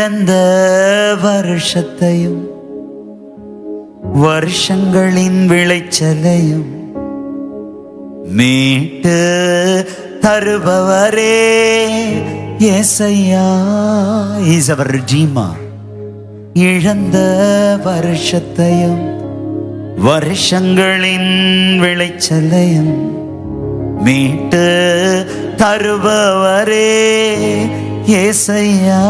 இழந்த வருஷத்தையும் வருஷங்களின் விளைச்சலையும் மீட்டு தருபவரே ஏசையா. இஸ் அவர் ஜீமா இழந்த வருஷத்தையும் வருஷங்களின் விளைச்சலையும் மீட்டு தருபவரே ஏசையா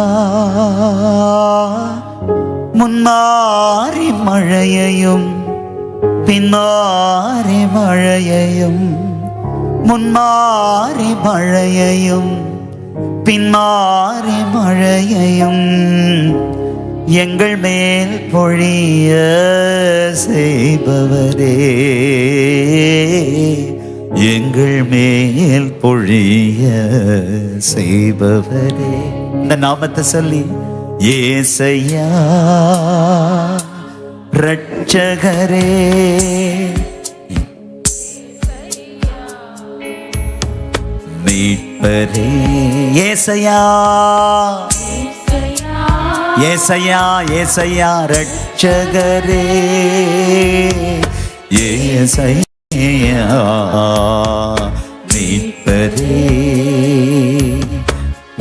முன்னாரி மழையையும் பின்னாரி மழையையும் முன்னாரி மழையையும் பின்னாரி மழையையும் எங்கள் மேல் பொழிய செய்பவரே. எங்கள் மேல் பொழிய செய்பவரே. இந்த நாமத்தை சொல்லி ஏசையா ரட்சகரே மீட்பரே. ஏசையா ஏசையா ஏசையா ரட்சகரே ஏசையா. மீட்பதே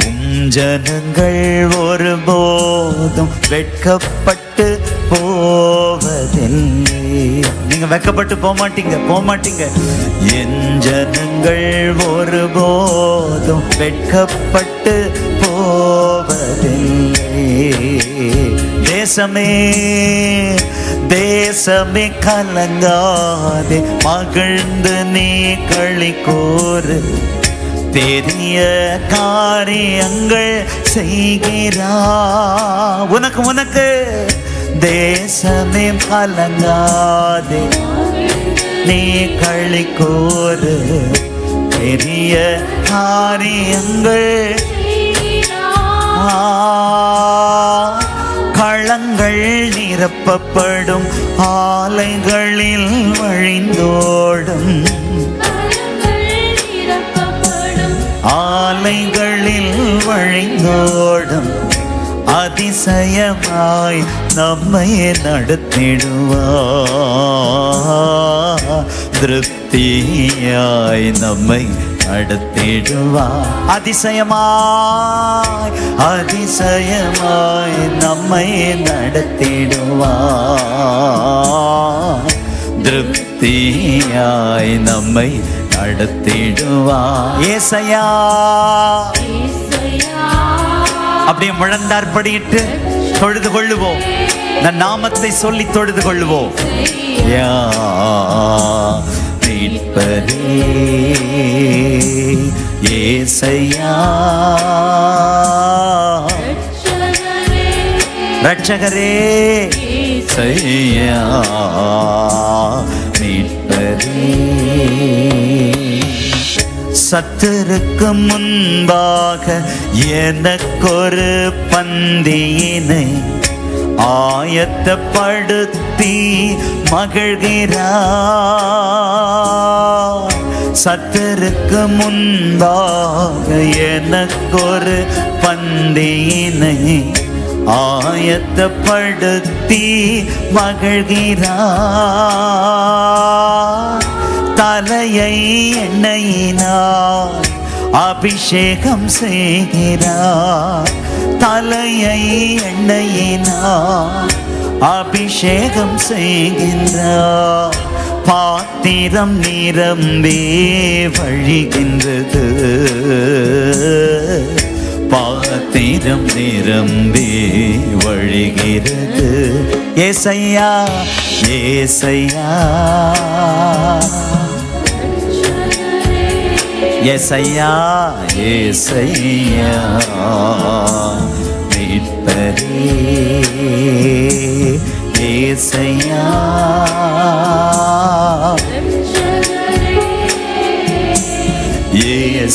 உம் ஜனங்கள் ஒருபோதும் வெட்கப்பட்டு போவதில்லை. நீங்க வெட்கப்பட்டு போமாட்டீங்க போமாட்டீங்க போக மாட்டீங்க. என் ஜனங்கள் ஒருபோதும் வெட்கப்பட்டு போவதில்லை. தேசமே தேசமே கலங்காதே மகிழ்ந்து நீ களி கோரு. பெரிய காரியங்கள் செய்கிறா. உனக்கு உனக்கு தேசமே கலங்காதே நீ களி கோரு. பெரிய காரியங்கள் ஆ, களங்கள் நிரப்பப்படும் ஆலைகளில் வழிந்தோடும். ஆலைகளில் வழிந்தோடும். அதிசயமாய் நம்மை நடத்திடுவா. திருப்தியாய் நம்மை நடத்திடுவா அதிசயமாய் அதிசயமாய் நம்மை நடத்திடுவா திருப்தியாய் நம்மை நடத்திடுவா ஏசையா அப்படியே முழந்தார் படியிட்டு தொழுது கொள்ளுவோம் நாமத்தை சொல்லி தொழுது கொள்ளுவோம் யா மீட்பரே ஏசையா. ரட்சகரே செய்யா மீட்பரே. சத்துருக்கு முன்பாக எனக்கொரு பந்தியினை ஆயத்தப்படுத்தி மகிழ்கிறார். சத்தருக்கு முன்பாக எனக்கொரு பந்தியினை ஆயத்தப்படுத்தி மகிழ்கிறார். தலையை எண்ணெயினார் அபிஷேகம் செய்கிறார். தலையை எண்ணெயினார் அபிஷேகம் செய்கின்றார். பாத்திரம் நிரம்பே வழிகின்றது. பாத்திரம் நிரம்பே வழிகிறது. ஏசையா ஏசையா. எசையா ஏசையா. மீட்பரே ஏசையா.